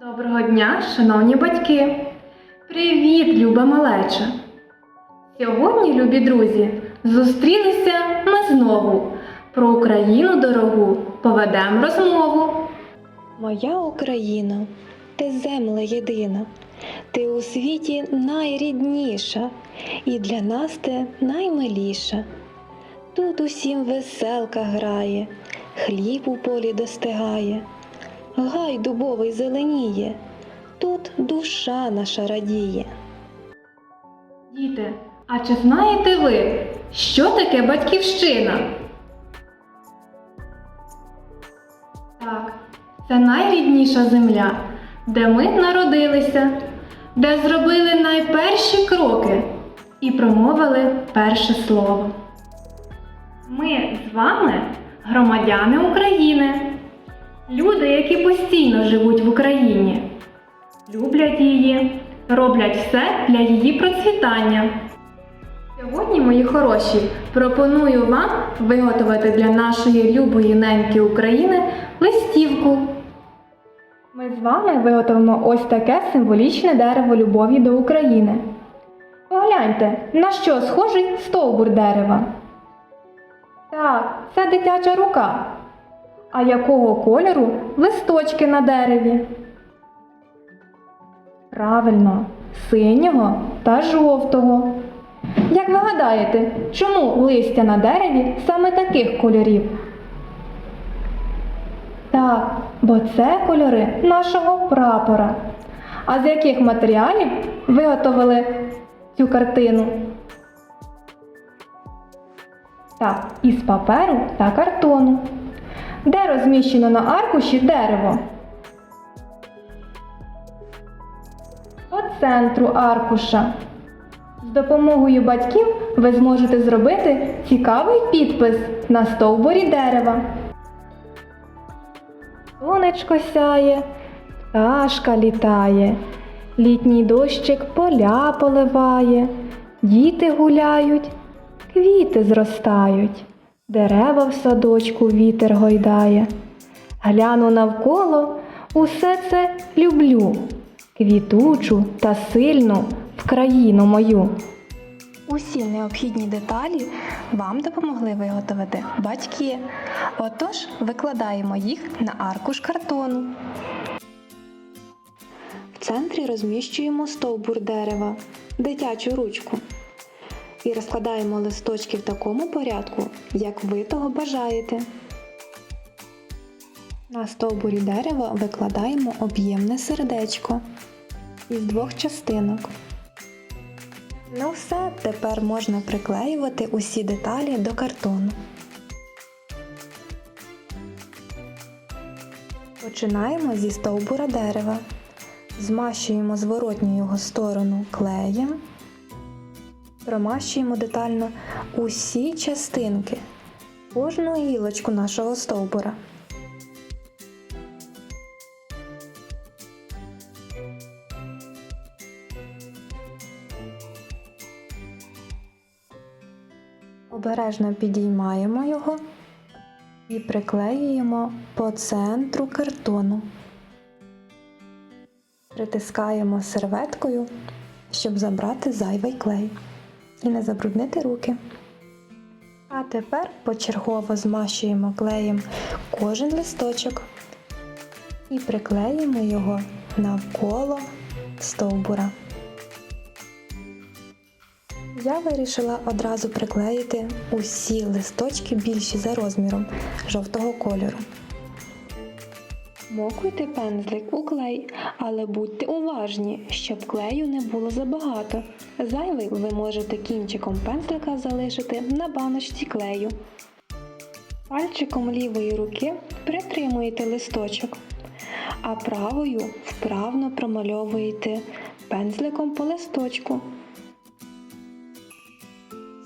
Доброго дня, шановні батьки! Привіт, люба малеча! Сьогодні, любі друзі, зустрілися ми знову. Про Україну дорогу поведемо розмову. Моя Україна, ти земля єдина, ти у світі найрідніша, і для нас ти наймиліша. Тут усім веселка грає, хліб у полі достигає, гай дубовий зеленіє, тут душа наша радіє. Діти, а чи знаєте ви, що таке батьківщина? Так, це найрідніша земля, де ми народилися, де зробили найперші кроки і промовили перше слово. Ми з вами громадяни України, люди, які постійно живуть в Україні, люблять її, роблять все для її процвітання. Сьогодні, мої хороші, пропоную вам виготовити для нашої любої неньки України листівку. Ми з вами виготовимо ось таке символічне дерево любові до України. Погляньте, на що схожий стовбур дерева. Так, це дитяча рука. А якого кольору листочки на дереві? Правильно, синього та жовтого. Як ви гадаєте, чому листя на дереві саме таких кольорів? Так, бо це кольори нашого прапора. А з яких матеріалів виготовили цю картину? Так, із паперу та картону. Де розміщено на аркуші дерево? По центру аркуша. З допомогою батьків ви зможете зробити цікавий підпис на стовбурі дерева. Сонечко сяє, пташка літає, літній дощик поля поливає, діти гуляють, квіти зростають, дерева в садочку вітер гойдає. Гляну навколо, усе це люблю, квітучу та сильну в країну мою. Усі необхідні деталі вам допомогли виготовити батьки. Отож, викладаємо їх на аркуш картону. В центрі розміщуємо стовбур дерева, дитячу ручку. І розкладаємо листочки в такому порядку, як ви того бажаєте. На стовбурі дерева викладаємо об'ємне сердечко із двох частинок. Ну все, тепер можна приклеювати усі деталі до картону. Починаємо зі стовбура дерева. Змащуємо зворотню його сторону клеєм. Промащуємо детально усі частинки, кожну гілочку нашого стовбура. Обережно підіймаємо його і приклеюємо по центру картону. Притискаємо серветкою, щоб забрати зайвий клей і не забруднити руки. А тепер почергово змащуємо клеєм кожен листочок і приклеїмо його навколо стовбура. Я вирішила одразу приклеїти усі листочки більші за розміром жовтого кольору. Мокуйте пензлик у клей, але будьте уважні, щоб клею не було забагато. Зайвий ви можете кінчиком пензлика залишити на баночці клею. Пальчиком лівої руки притримуєте листочок, а правою вправно промальовуєте пензликом по листочку.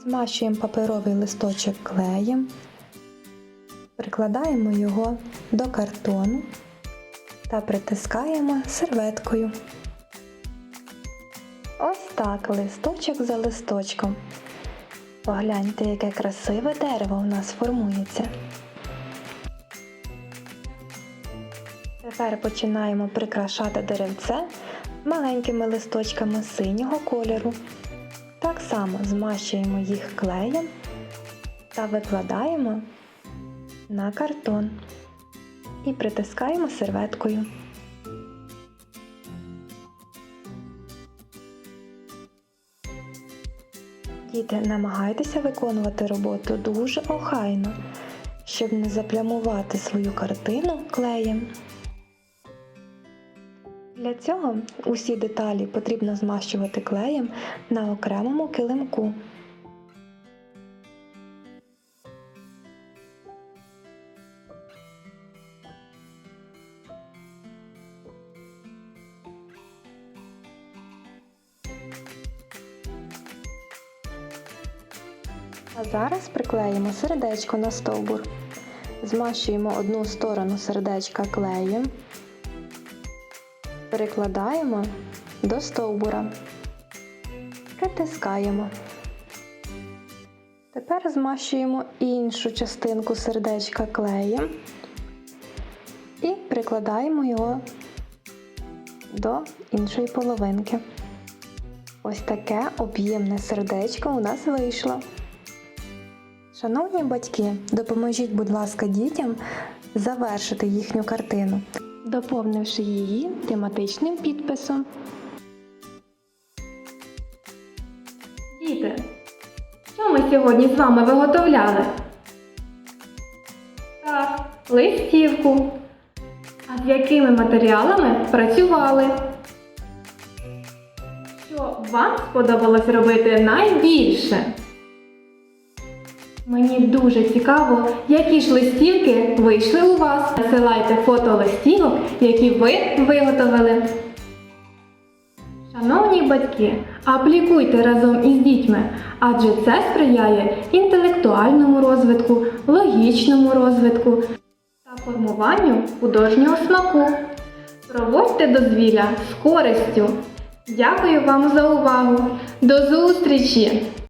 Змащуємо паперовий листочок клеєм, прикладаємо його до картону та притискаємо серветкою. Ось так листочок за листочком. Погляньте, яке красиве дерево у нас формується. Тепер починаємо прикрашати деревце маленькими листочками синього кольору. Так само змащуємо їх клеєм та викладаємо на картон і притискаємо серветкою. Діти, намагайтеся виконувати роботу дуже охайно, щоб не заплямувати свою картину клеєм. Для цього усі деталі потрібно змащувати клеєм на окремому килимку. А зараз приклеїмо сердечко на стовбур. Змащуємо одну сторону сердечка клеєм, перекладаємо до стовбура, притискаємо. Тепер змащуємо іншу частинку сердечка клеєм і прикладаємо його до іншої половинки. Ось таке об'ємне сердечко у нас вийшло. Шановні батьки, допоможіть, будь ласка, дітям завершити їхню картину, доповнивши її тематичним підписом. Діти, що ми сьогодні з вами виготовляли? Так, листівку. А з якими матеріалами працювали? Що вам сподобалось робити найбільше? Мені дуже цікаво, які ж листівки вийшли у вас. Насилайте фото листівок, які ви виготовили. Шановні батьки, аплікуйте разом із дітьми, адже це сприяє інтелектуальному розвитку, логічному розвитку та формуванню художнього смаку. Проводьте дозвілля з користю. Дякую вам за увагу. До зустрічі!